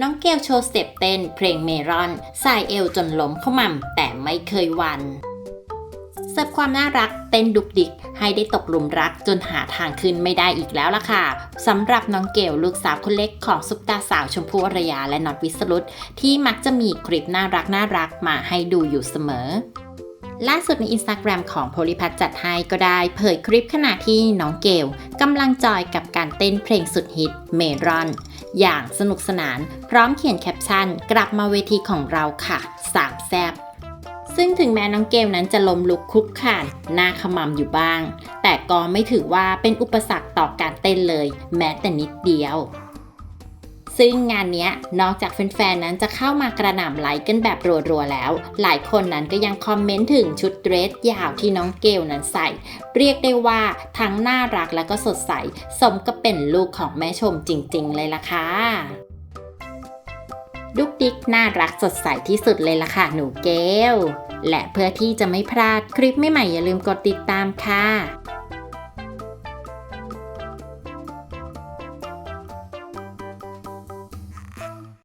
น้องเกลโชว์สเต็ปเต้นเพลงเมรอนใส่เอวจนล้มเข้าม่ำแต่ไม่เคยวันเสิร์ฟความน่ารักเต้นดุกดิก ให้ได้ตกหลุมรักจนหาทางขึ้นไม่ได้อีกแล้วล่ะค่ะสำหรับน้องเกลลูกสาวคนเล็กของซุปตาสาวชมพู่อรยาและน็อตวิสรุตที่มักจะมีคลิปน่ารักน่ารักมาให้ดูอยู่เสมอล่าสุดในอินสตาแกรมของโพลิพัทจัดให้ก็ได้เผยคลิปขณะที่น้องเกลกำลังจอยกับการเต้นเพลงสุดฮิตเมรอน อย่างสนุกสนาน พร้อมเขียนแคปชั่น กลับมาเวทีของเราค่ะสามแซบซึ่งถึงแม้น้องเกลนั้นจะล้มลุกคลุกคลานหน้าขมำอยู่บ้าง แต่ก็ไม่ถือว่าเป็นอุปสรรคต่อการเต้นเลย แม้แต่นิดเดียว ซึ่งงานนี้นอกจากแฟนๆนั้นจะเข้ามากระหน่ำไลค์กันแบบรัวๆแล้ว หลายคนนั้นก็ยังคอมเมนต์ถึงชุดเดรสยาวที่น้องเกลนั้นใส่ เรียกได้ว่าทั้งน่ารักและก็สดใส สมกับเป็นลูกของแม่ชมจริง ๆ เลยล่ะค่ะดุกดิกน่ารักสดใสที่สุดเลยล่ะค่ะหนูเกลและเพื่อที่จะไม่พลาดคลิปใหม่ๆอย่าลืมกดติดตามค่ะ